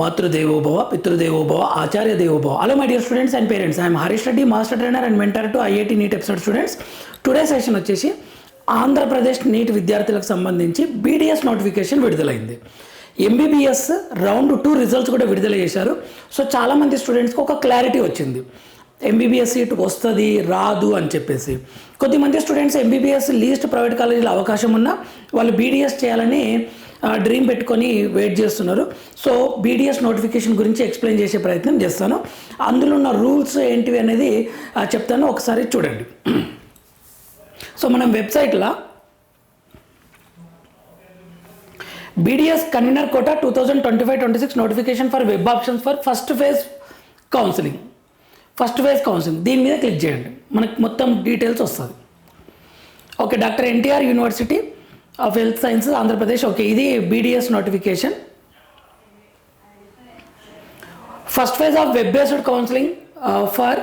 మాతృదేవోభవ పితృదేవోభవ ఆచార్య దేవోభవ hello my dear students and parents I'm Harish Reddy master trainer and mentor to IIT NEET episode students today session వచ్చేసి Andhra Pradesh neat విద్యార్థులకు సంబంధించి BDS notification విడుదలైంది. ఎంబీబీఎస్ రౌండ్ టూ రిజల్ట్స్ కూడా విడుదల చేశారు. సో చాలామంది స్టూడెంట్స్కి ఒక క్లారిటీ వచ్చింది. ఎంబీబీఎస్ సీట్ వస్తుంది రాదు అని చెప్పేసి. కొద్దిమంది స్టూడెంట్స్ ఎంబీబీఎస్ లీస్ట్ ప్రైవేట్ కాలేజీలో అవకాశం ఉన్నా వాళ్ళు బీడీఎస్ చేయాలని డ్రీమ్ పెట్టుకొని వెయిట్ చేస్తున్నారు. సో బీడీఎస్ నోటిఫికేషన్ గురించి ఎక్స్ప్లెయిన్ చేసే ప్రయత్నం చేస్తాను. అందులో ఉన్న రూల్స్ ఏంటివి అనేది చెప్తాను. ఒకసారి చూడండి. సో మనం వెబ్సైట్లో BDS convener quota two thousand twenty five twenty six notification for web options for first phase counselling. First phase counselling. దీని మీద క్లిక్ చేయండి. మనకు మొత్తం డీటెయిల్స్ వస్తుంది okay doctor NTR university of health sciences Andhra Pradesh. Okay ఇది BDS notification. First phase of web based counselling for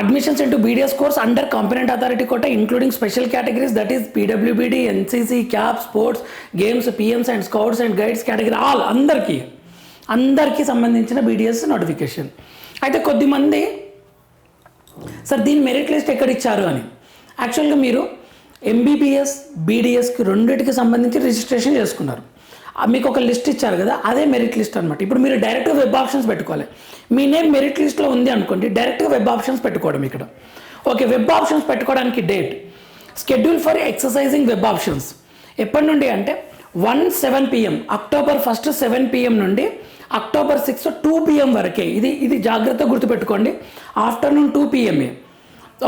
admissions into BDS course under competent authority quota including special categories that is PWBD NCC cab sports games PMs and scouts and guides category all అందరికీ అందరికీ సంబంధించిన BDS notification. అయితే కొద్దిమంది sir దీని merit list ఎక్కడ ఇచ్చారు అని. యాక్చువల్గా మీరు ఎంబీబీఎస్ బీడీఎస్కి రెండింటికి సంబంధించి రిజిస్ట్రేషన్ చేసుకున్నారు. మీకు ఒక లిస్ట్ ఇచ్చారు కదా అదే మెరిట్ లిస్ట్ అనమాట ఇప్పుడు మీరు డైరెక్ట్గా వెబ్ ఆప్షన్స్ పెట్టుకోవాలి. మీ నేమ్ మెరిట్ లిస్ట్లో ఉంది అనుకోండి డైరెక్ట్గా వెబ్ ఆప్షన్స్ పెట్టుకోవడం ఇక్కడ. ఓకే వెబ్ ఆప్షన్స్ పెట్టుకోవడానికి date schedule for exercising web options ఎప్పటి నుండి అంటే one seven PM October first seven PM నుండి అక్టోబర్ సిక్స్ టూ పిఎం వరకే. ఇది ఇది జాగ్రత్తగా గుర్తుపెట్టుకోండి. ఆఫ్టర్నూన్ టూ పిఎంఏ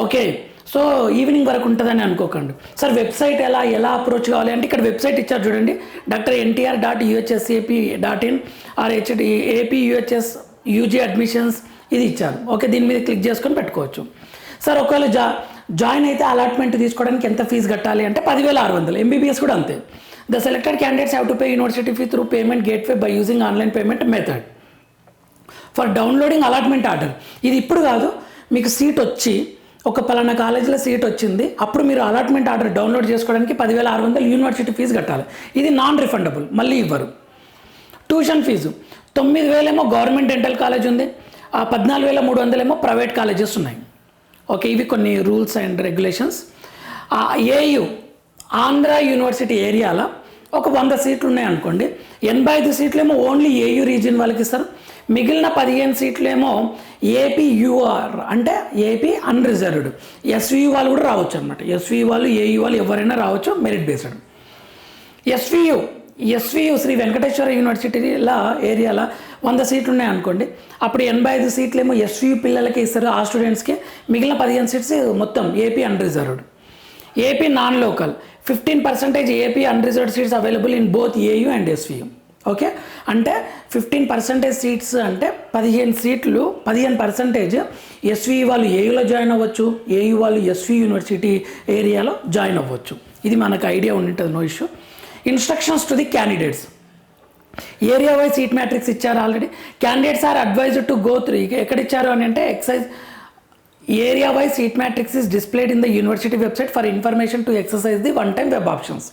ఓకే. సో ఈవినింగ్ వరకు ఉంటుందని అనుకోకండి. సార్ వెబ్సైట్ ఎలా ఎలా అప్రోచ్ కావాలి అంటే ఇక్కడ వెబ్సైట్ ఇచ్చారు చూడండి. Doctor NTR dot UHSAP dot in R HD AP UHS UG admissions ఇది ఇచ్చారు. ఓకే దీని మీద క్లిక్ చేసుకొని పెట్టుకోవచ్చు. సార్ ఒకవేళ జా జాయిన్ అయితే అలాట్మెంట్ తీసుకోవడానికి ఎంత ఫీజు కట్టాలి అంటే పదివేల ఆరు వందలు. ఎంబీబీఎస్ కూడా అంతే. The selected candidates have to pay university fee through payment gateway by using online payment method for downloading allotment order ఇది ఇప్పుడు కాదు మీకు సీట్ వచ్చి ఒక పలానా కాలేజీలో సీట్ వచ్చింది అప్పుడు మీరు అలాట్మెంట్ ఆర్డర్ డౌన్లోడ్ చేసుకోవడానికి పదివేల ఆరు వందలు యూనివర్సిటీ ఫీజు కట్టాలి. ఇది నాన్ రిఫండబుల్ మళ్ళీ ఇవ్వరు. ట్యూషన్ ఫీజు తొమ్మిది వేలేమో గవర్నమెంట్ డెంటల్ కాలేజ్ ఉంది ఆ పద్నాలుగు వేల మూడు వందలేమో ప్రైవేట్ కాలేజెస్ ఉన్నాయి. ఓకే ఇవి కొన్ని rules and regulations AU Andhra university ఏరియాలో ఒక వంద సీట్లు ఉన్నాయి అనుకోండి ఎనభై ఐదు సీట్లేమో ఓన్లీ ఏయూ రీజియన్ వాళ్ళకి ఇస్తారు మిగిలిన పదిహేను సీట్లేమో ఏపీ యూఆర్ అంటే ఏపీ అన్రిజర్వ్డ్. ఎస్వీ వాళ్ళు కూడా రావచ్చు అనమాట ఎస్వియు వాళ్ళు ఏయూ వాళ్ళు ఎవరైనా రావచ్చు merit based. SVU SVU Shri Venkateswara యూనివర్సిటీల ఏరియాలో వంద సీట్లు ఉన్నాయి అనుకోండి అప్పుడు ఎనభై ఐదు సీట్లేమో ఎస్వియు పిల్లలకి ఇస్తారు ఆ స్టూడెంట్స్కి. మిగిలిన పదిహేను సీట్స్ మొత్తం AP unreserved. AP non local. Fifteen percentage AP unreserved seats available in both AU and SVU okay అంటే ఫిఫ్టీన్ పర్సెంటేజ్ సీట్స్ అంటే పదిహేను సీట్లు పదిహేను పర్సెంటేజ్ ఎస్వి వాళ్ళు ఏయూలో జాయిన్ అవ్వచ్చు ఏయూ వాళ్ళు ఎస్వి యూనివర్సిటీ ఏరియాలో జాయిన్ అవ్వచ్చు. ఇది మనకు ఐడియా ఉంటుంది no issue instructions to the candidates area wise seat matrix ఇచ్చారు already candidates are advised to go through ఎక్కడ ఇచ్చారు అని అంటే excise area wise seat matrix is displayed in the university website for information to exercise the one time web options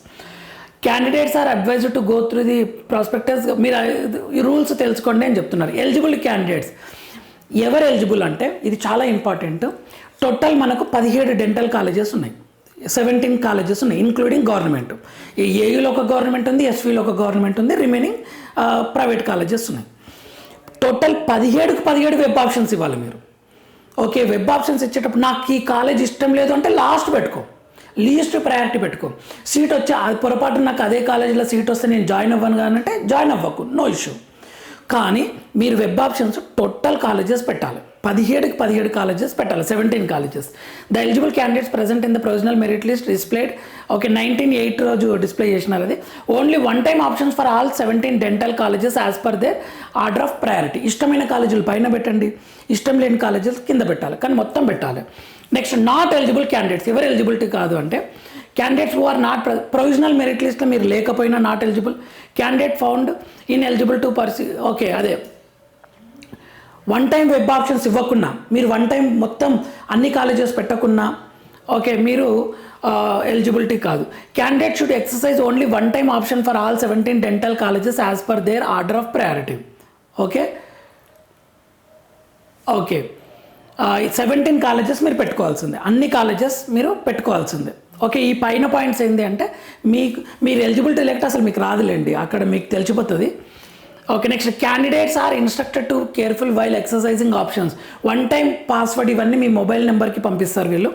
candidates are advised to go through the prospectus మీరు ఈ rules తెలుసుకోండి అని చెప్తున్నారు. Eligible candidates ఎవరు eligible అంటే ఇది చాలా important total మనకు పదిహేడు డెంటల్ కాలేజెస్ ఉన్నాయి. సెవెంటీన్ కాలేజెస్ ఉన్నాయి ఇంక్లూడింగ్ గవర్నమెంట్ ఈ ఏయులో ఒక గవర్నమెంట్ ఉంది ఎస్వీలో ఒక గవర్నమెంట్ ఉంది రిమైనింగ్ ప్రైవేట్ కాలేజెస్ ఉన్నాయి. టోటల్ పదిహేడుకు పదిహేడు వెబ్ ఆప్షన్స్ ఇవ్వాలి మీరు. ఓకే వెబ్ ఆప్షన్స్ ఇచ్చేటప్పుడు నాకు ఈ కాలేజ్ ఇష్టం లేదు అంటే లాస్ట్ పెట్టుకో. లీస్ట్ ప్రయారిటీ పెట్టుకో. సీట్ వచ్చి పొరపాటు నాకు అదే కాలేజీలో సీట్ వస్తే నేను జాయిన్ అవ్వను కానీ అంటే జాయిన్ అవ్వకు. నో ఇష్యూ కానీ మీరు వెబ్ ఆప్షన్స్ టోటల్ కాలేజెస్ పెట్టాలి. పదిహేడుకి పదిహేడు కాలేజెస్ పెట్టాలి seventeen colleges the eligible candidates present in the provisional merit list displayed okay nineteen eight రోజు డిస్ప్లే చేసినారు అది. Only one time options for all seventeen dental colleges as per their order of priority ఇష్టమైన కాలేజీలు పైన పెట్టండి. ఇష్టం లేని colleges కింద పెట్టాలి. కానీ మొత్తం పెట్టాలి. నెక్స్ట్ నాట్ ఎలిజిబుల్ క్యాండిడేట్స్ ఎవరు ఎలిజిబిలిటీ కాదు అంటే candidates who are not provisional merit లిస్ట్లో మీరు లేకపోయినా not eligible candidate found ineligible to pursue okay అదే. వన్ టైం వెబ్ ఆప్షన్స్ ఇవ్వకున్నా మీరు వన్ టైం మొత్తం అన్ని కాలేజెస్ పెట్టకున్నా ఓకే మీరు ఎలిజిబిలిటీ కాదు. Candidate should exercise only one time option for all seventeen dental colleges as per their order of priority okay okay seventeen colleges మీరు పెట్టుకోవాల్సిందే. అన్ని కాలేజెస్ మీరు పెట్టుకోవాల్సిందే. ఓకే ఈ పైన పాయింట్స్ ఏంటి అంటే మీకు మీరు ఎలిజిబిలిటీ లేకపోతే అసలు మీకు రాదులేండి. అక్కడ మీకు తెలిసిపోతుంది. Okay next candidates are instructed to careful while exercising options one time password ఇవన్నీ మీ మొబైల్ నెంబర్కి పంపిస్తారు వీళ్ళు.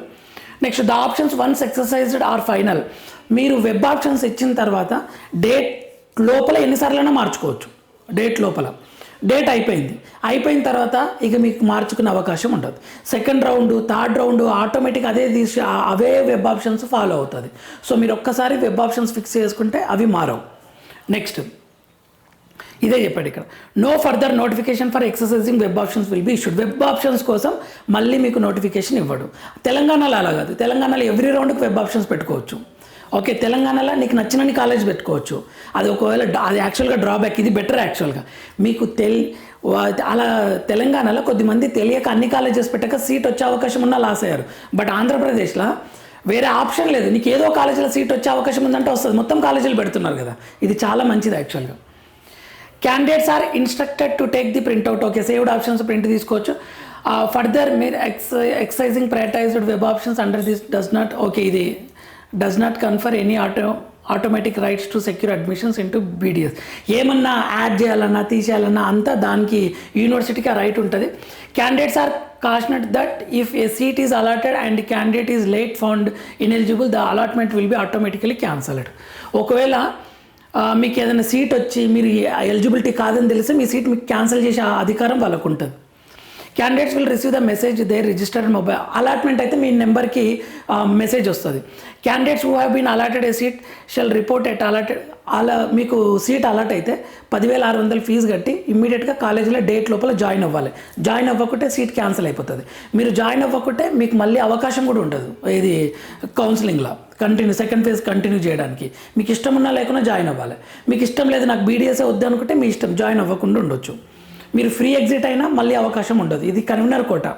Next the options once exercised are final మీరు వెబ్ ఆప్షన్స్ ఇచ్చిన తర్వాత డేట్ లోపల ఎన్నిసార్లైనా మార్చుకోవచ్చు. డేట్ లోపల. డేట్ అయిపోయింది. అయిపోయిన తర్వాత ఇక మీకు మార్చుకునే అవకాశం ఉండదు. Second round third round automatic అదే తీసి అవే వెబ్ ఆప్షన్స్ ఫాలో అవుతుంది. సో మీరు ఒక్కసారి వెబ్ ఆప్షన్స్ ఫిక్స్ చేసుకుంటే అవి మారవు. నెక్స్ట్ ఇదే చెప్పాడు ఇక్కడ. No further notification for exercising web options will be issued web options కోసం మళ్ళీ మీకు నోటిఫికేషన్ ఇవ్వడు. తెలంగాణలో అలా కాదు. తెలంగాణలో ఎవ్రీ రౌండ్కి వెబ్ ఆప్షన్స్ పెట్టుకోవచ్చు. ఓకే తెలంగాణలో నీకు నచ్చినన్ని కాలేజ్ పెట్టుకోవచ్చు. అది ఒకవేళ అది యాక్చువల్గా డ్రాబ్యాక్ ఇది బెటర్ యాక్చువల్గా మీకు తెల్ అలా తెలంగాణలో కొద్దిమంది తెలియక అన్ని కాలేజెస్ పెట్టక సీట్ వచ్చే అవకాశం ఉన్నా లాస్ అయ్యారు. బట్ ఆంధ్రప్రదేశ్లో వేరే ఆప్షన్ లేదు. నీకు ఏదో కాలేజీలో సీట్ వచ్చే అవకాశం ఉందంటే వస్తుంది. మొత్తం కాలేజీలు పెడుతున్నారు కదా. ఇది చాలా మంచిది యాక్చువల్గా candidates are instructed to take the printout okay saved options print తీసుకోవచ్చు. Uh, ఫర్దర్ మీరు ex exercising prioritized web options under this does not okay ఇది does not confer any auto automatic rights to secure admissions into BDS ఏమన్నా add చేయాలన్నా తీసేయాలన్నా అంతా దానికి యూనివర్సిటీకి ఆ రైట్ ఉంటుంది. Candidates are cautioned that if a seat is allotted and candidate is late found ineligible the allotment will be automatically cancelled ఒకవేళ మీకు ఏదైనా సీట్ వచ్చి మీరు ఎలిజిబిలిటీ కాదని తెలిస్తే మీ సీట్ మీకు క్యాన్సిల్ చేసే ఆ అధికారం వాళ్ళకు ఉంటుంది. Candidates will receive the message they registered mobile allotment అయితే మీ నెంబర్కి మెసేజ్ వస్తుంది. Candidates who have been allotted a seat shall report at allotted అలా మీకు సీట్ అలాట్ అయితే పదివేల ఆరు వందలు ఫీజు కట్టి ఇమ్మీడియట్గా కాలేజీలో డేట్ లోపల జాయిన్ అవ్వాలి. జాయిన్ అవ్వకుంటే సీట్ క్యాన్సిల్ అయిపోతుంది. మీరు జాయిన్ అవ్వకుంటే మీకు మళ్ళీ అవకాశం కూడా ఉండదు. ఇది కౌన్సిలింగ్లో కంటిన్యూ సెకండ్ ఫేజ్ కంటిన్యూ చేయడానికి. మీకు ఇష్టం ఉన్నా లేకున్నా జాయిన్ అవ్వాలి. మీకు ఇష్టం లేదు నాకు బీడీఎస్ఏ వద్దు అనుకుంటే మీ ఇష్టం. జాయిన్ అవ్వకుండా ఉండొచ్చు. మీరు ఫ్రీ ఎగ్జిట్ అయినా మళ్ళీ అవకాశం ఉండదు. ఇది convener quota.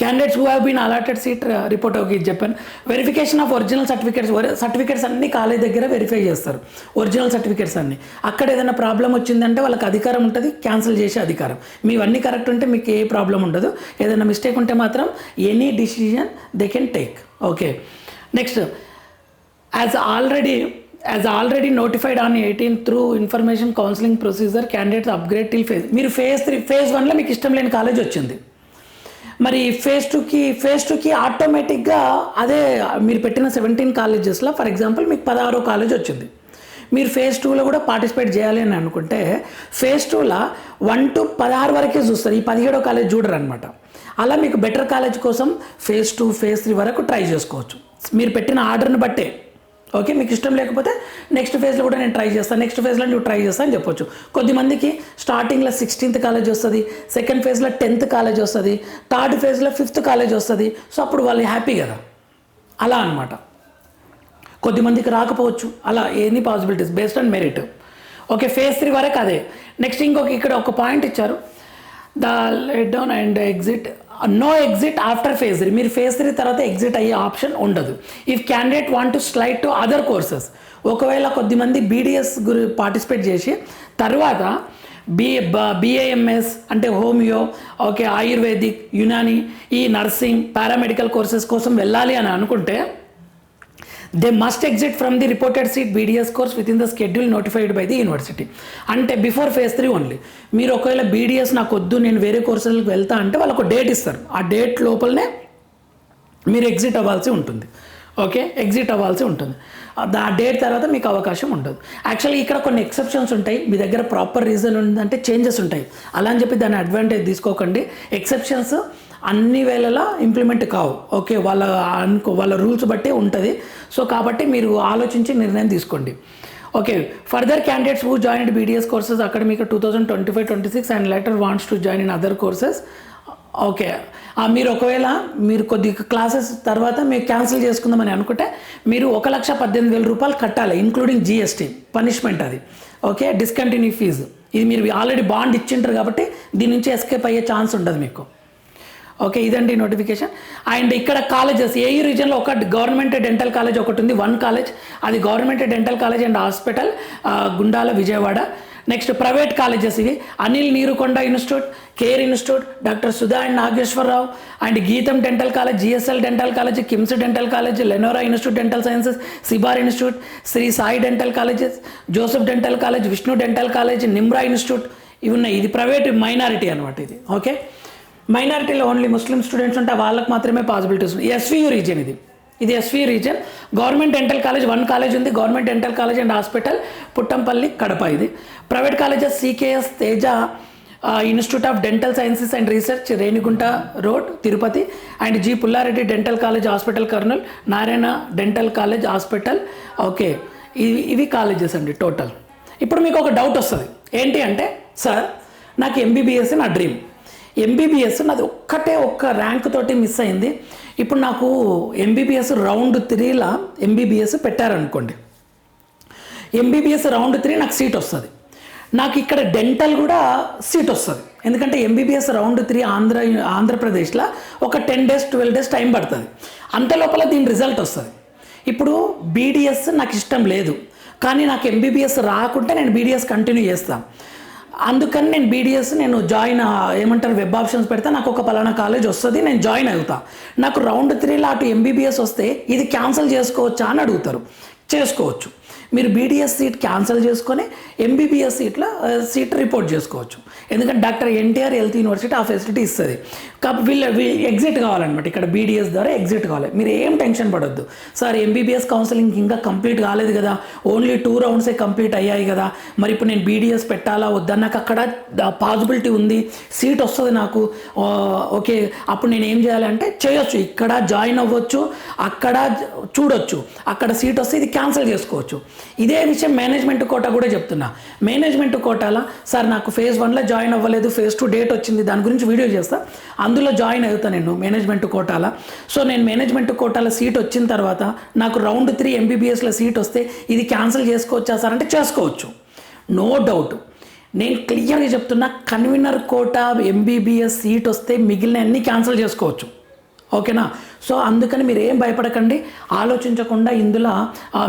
Candidates who have been allotted seat report okay ఇది చెప్పాను. Verification of original certificates certificates అన్ని కాలేజ్ దగ్గర వెరిఫై చేస్తారు. ఒరిజినల్ సర్టిఫికేట్స్ అన్ని. అక్కడ ఏదైనా ప్రాబ్లం వచ్చిందంటే వాళ్ళకి అధికారం ఉంటుంది క్యాన్సిల్ చేసే అధికారం. మీవన్నీ కరెక్ట్ ఉంటే మీకు ఏ ప్రాబ్లం ఉండదు. ఏదైనా మిస్టేక్ ఉంటే మాత్రం any decision they can take okay next as already as already notified on eighteen through information counselling procedure candidates upgrade till phase మీరు ఫేజ్ త్రీ ఫేజ్ వన్లో మీకు ఇష్టం లేని కాలేజ్ వచ్చింది. మరి ఫేజ్ టూకి ఫేజ్ టూకి ఆటోమేటిక్గా అదే మీరు పెట్టిన సెవెంటీన్ కాలేజెస్లో ఫర్ ఎగ్జాంపుల్ మీకు పదహారో కాలేజ్ వచ్చింది. మీరు ఫేజ్ టూలో కూడా పార్టిసిపేట్ చేయాలి అని అనుకుంటే ఫేజ్ టూలో వన్ టు పదహారు వరకే చూస్తారు. ఈ పదిహేడో కాలేజ్ చూడరు అనమాట అలా మీకు బెటర్ కాలేజ్ కోసం ఫేజ్ టూ ఫేజ్ త్రీ వరకు ట్రై చేసుకోవచ్చు. మీరు పెట్టిన ఆర్డర్ని బట్టే. ఓకే మీకు ఇష్టం లేకపోతే నెక్స్ట్ ఫేజ్లో కూడా నేను ట్రై చేస్తాను నెక్స్ట్ ఫేజ్లో నువ్వు ట్రై చేస్తా అని చెప్పొచ్చు. కొద్దిమందికి స్టార్టింగ్లో సిక్స్టీన్త్ కాలేజ్ వస్తుంది సెకండ్ ఫేజ్లో టెన్త్ కాలేజ్ వస్తుంది థర్డ్ ఫేజ్లో ఫిఫ్త్ కాలేజ్ వస్తుంది. సో అప్పుడు వాళ్ళు హ్యాపీ కదా. అలా అనమాట కొద్దిమందికి రాకపోవచ్చు. అలా any possibilities based on merit okay phase three వరకు అదే. నెక్స్ట్ ఇంకొక ఇక్కడ ఒక పాయింట్ ఇచ్చారు. The let down and exit no exit after phase three మీరు ఫేజ్ త్రీ తర్వాత ఎగ్జిట్ అయ్యే ఆప్షన్ ఉండదు. If candidate want to slide to other courses ఒకవేళ కొద్దిమంది బీడిఎస్ గురి పార్టిసిపేట్ చేసి తర్వాత బి బిఏఎంఎస్ అంటే హోమియో ఓకే ఆయుర్వేదిక్ యునాని ఈ నర్సింగ్ పారామెడికల్ కోర్సెస్ కోసం వెళ్ళాలి అని అనుకుంటే they must exit from the reported seat BDS course within the schedule notified by the university అంటే బిఫోర్ ఫేజ్ త్రీ ఓన్లీ మీరు ఒకవేళ బీడీఎస్ నాకు వద్దు నేను వేరే కోర్సులకు వెళ్తా అంటే వాళ్ళకు డేట్ ఇస్తారు. ఆ డేట్ లోపలనే మీరు ఎగ్జిట్ అవ్వాల్సి ఉంటుంది. ఓకే ఎగ్జిట్ అవ్వాల్సి ఉంటుంది. ఆ డేట్ తర్వాత మీకు అవకాశం ఉండదు. యాక్చువల్లీ ఇక్కడ కొన్ని ఎక్సెప్షన్స్ ఉంటాయి. మీ దగ్గర ప్రాపర్ రీజన్ ఉందంటే చేంజెస్ ఉంటాయి. అలా అని చెప్పి దాని అడ్వాంటేజ్ తీసుకోకండి. ఎక్సెప్షన్స్ అన్ని వేళలా ఇంప్లిమెంట్ కావు. ఓకే వాళ్ళ అనుకో వాళ్ళ రూల్స్ బట్టి ఉంటుంది. సో కాబట్టి మీరు ఆలోచించి నిర్ణయం తీసుకోండి. Okay further candidates who join BDS courses academic two thousand twenty five twenty six and later wants to join in other courses okay మీరు ఒకవేళ మీరు కొద్ది క్లాసెస్ తర్వాత మీరు క్యాన్సిల్ చేసుకుందామని అనుకుంటే మీరు ఒక లక్ష పద్దెనిమిది వేల రూపాయలు కట్టాలి ఇంక్లూడింగ్ జిఎస్టీ పనిష్మెంట్ అది. ఓకే డిస్కంటిన్యూ ఫీజు ఇది మీరు ఆల్రెడీ బాండ్ ఇచ్చింటారు కాబట్టి దీని నుంచి ఎస్కేప్ అయ్యే ఛాన్స్ ఉండదు మీకు. ఓకే ఇదండి నోటిఫికేషన్ అండ్ ఇక్కడ కాలేజెస్ ఏయూ రీజన్లో ఒక గవర్నమెంట్ డెంటల్ కాలేజ్ ఒకటి ఉంది వన్ కాలేజ్ అది government dental college and hospital Gundala Vijayawada. Next private colleges ఇవి. Anil Neerukonda institute care institute doctor Sudha and Nageswara Rao. And గీతం dental college GSL dental college KIMS dental college Lenora institute dental sciences Sibar institute Shri Sai dental colleges Joseph dental college Vishnu dental college Nimra institute ఇవి ఉన్నాయి. ఇది private minority అనమాట ఇది. Okay మైనారిటీలో only Muslim students ఉంటే వాళ్ళకి మాత్రమే పాసిబిలిటీస్ ఉన్నాయి. ఎస్వియు రీజియన్ ఇది. ఇది SV region government dental college one college ఉంది. Government dental college and hospital Puttampalli Kadapa ఇది. Private colleges CKS Teja institute of dental sciences and research Renigunta road Tirupati and G Pullareddy dental college hospital Kurnool Narayana dental college hospital okay ఇవి ఇవి colleges అండి total ఇప్పుడు మీకు ఒక doubt వస్తుంది. ఏంటి అంటే సార్ నాకు ఎంబీబీఎస్ నా డ్రీమ్ ఎంబీబీఎస్ నాది ఒక్కటే ఒక్క ర్యాంక్ తోటి మిస్ అయింది. ఇప్పుడు నాకు ఎంబీబీఎస్ రౌండ్ త్రీలా ఎంబీబీఎస్ పెట్టారనుకోండి. ఎంబీబీఎస్ రౌండ్ త్రీ నాకు సీట్ వస్తుంది. నాకు ఇక్కడ డెంటల్ కూడా సీట్ వస్తుంది. ఎందుకంటే ఎంబీబీఎస్ రౌండ్ త్రీ ఆంధ్ర ఆంధ్రప్రదేశ్లో ఒక ten days twelve days time పడుతుంది. అంత లోపల దీని రిజల్ట్ వస్తుంది. ఇప్పుడు బీడిఎస్ నాకు ఇష్టం లేదు. కానీ నాకు ఎంబీబీఎస్ రాకుంటే నేను బీడిఎస్ కంటిన్యూ చేస్తాను అందుకని నేను బీడిఎస్ నేను జాయిన్ ఏమంటారు వెబ్ ఆప్షన్స్ పెడితే. నాకు ఒక పలానా కాలేజ్ వస్తుంది నేను జాయిన్ అవుతా. నాకు రౌండ్ త్రీలో అటు ఎంబీబీఎస్ వస్తే ఇది క్యాన్సిల్ చేసుకోవచ్చా అని అడుగుతారు. చేసుకోవచ్చు. మీరు బీడిఎస్ సీట్ క్యాన్సిల్ చేసుకొని ఎంబీబీఎస్ సీట్లో సీట్ రిపోర్ట్ చేసుకోవచ్చు. ఎందుకంటే డాక్టర్ ఎన్టీఆర్ హెల్త్ యూనివర్సిటీ ఆ ఫెసిలిటీ ఇస్తుంది. కాబట్టి వీళ్ళు వీ- ఎగ్జిట్ కావాలన్నమాట. ఇక్కడ బీడిఎస్ ద్వారా ఎగ్జిట్ కావాలి. మీరు ఏం టెన్షన్ పడొద్దు. సార్ ఎంబీబీఎస్ కౌన్సిలింగ్ ఇంకా కంప్లీట్ కాలేదు కదా. ఓన్లీ టూ రౌండ్సే కంప్లీట్ అయ్యాయి కదా. మరి ఇప్పుడు నేను బీడిఎస్ పెట్టాలా? వద్దా? నాకు అక్కడ పాసిబిలిటీ ఉంది. సీట్ వస్తుంది నాకు. ఓకే. అప్పుడు నేను ఏం చేయాలంటే చేయొచ్చు. ఇక్కడ జాయిన్ అవ్వచ్చు. అక్కడ చూడొచ్చు. అక్కడ సీట్ వస్తే ఇది క్యాన్సిల్ చేసుకోవచ్చు. ఇదే విషయం మేనేజ్మెంట్ కోటా కూడా చెప్తున్నా. మేనేజ్మెంట్ కోటాల సార్ నాకు ఫేజ్ వన్లో జాయిన్ అవ్వలేదు ఫేజ్ టూ డేట్ వచ్చింది దాని గురించి వీడియో చేస్తా. అందులో జాయిన్ అవుతా నేను మేనేజ్మెంట్ కోటాల. సో నేను మేనేజ్మెంట్ కోటాల సీట్ వచ్చిన తర్వాత నాకు రౌండ్ త్రీ ఎంబీబీఎస్లో సీట్ వస్తే ఇది క్యాన్సిల్ చేసుకోవచ్చా సార్? అంటే చేసుకోవచ్చు. నో డౌట్ నేను క్లియర్గా చెప్తున్నా కన్వీనర్ కోటా ఎంబీబీఎస్ సీట్ వస్తే మిగిలిన అన్ని క్యాన్సిల్ చేసుకోవచ్చు. ఓకేనా? సో అందుకని మీరు ఏం భయపడకండి. ఆలోచించకుండా ఇందులో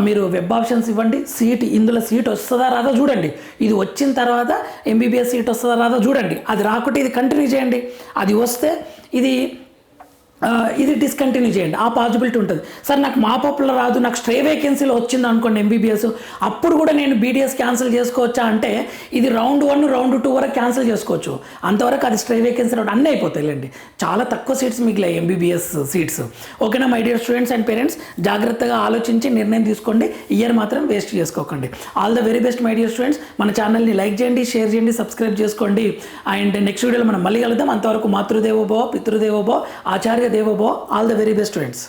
మీరు వెబ్ ఆప్షన్స్ ఇవ్వండి. సీట్ ఇందులో సీట్ వస్తుందా రాదా చూడండి. ఇది వచ్చిన తర్వాత ఎంబీబీఎస్ సీట్ వస్తుందా రాదా చూడండి. అది రాకుంటే ఇది కంటిన్యూ చేయండి. అది వస్తే ఇది ఇది డిస్కంటిన్యూ చేయండి. ఆ పాజిబిలిటీ ఉంటుంది. సార్ నాకు మాపప్లో రాదు నాకు స్ట్రే వేకెన్సీలో వచ్చింది అనుకోండి ఎంబీబీఎస్ అప్పుడు కూడా నేను బీడీఎస్ క్యాన్సిల్ చేసుకోవచ్చా అంటే ఇది రౌండ్ వన్ రౌండ్ టూ వరకు క్యాన్సిల్ చేసుకోవచ్చు. అంతవరకు అది స్ట్రే వేకెన్సీ రావడం అన్నీ అయిపోతాయిలేండి చాలా తక్కువ సీట్స్ మిగిలాయి ఎంబీబీఎస్ సీట్స్ ఓకేనా my dear students and parents జాగ్రత్తగా ఆలోచించి నిర్ణయం తీసుకోండి. ఇయర్ మాత్రం వేస్ట్ చేసుకోకండి. All the very best my dear students మన ఛానల్ని లైక్ చేయండి షేర్ చేయండి సబ్స్క్రైబ్ చేసుకోండి. అండ్ నెక్స్ట్ వీడియోలో మనం మళ్ళీ కలుద్దాం. అంతవరకు మాతృదేవోభవ పితృదేవోభవ ఆచార్య దేవోభవ all the very best students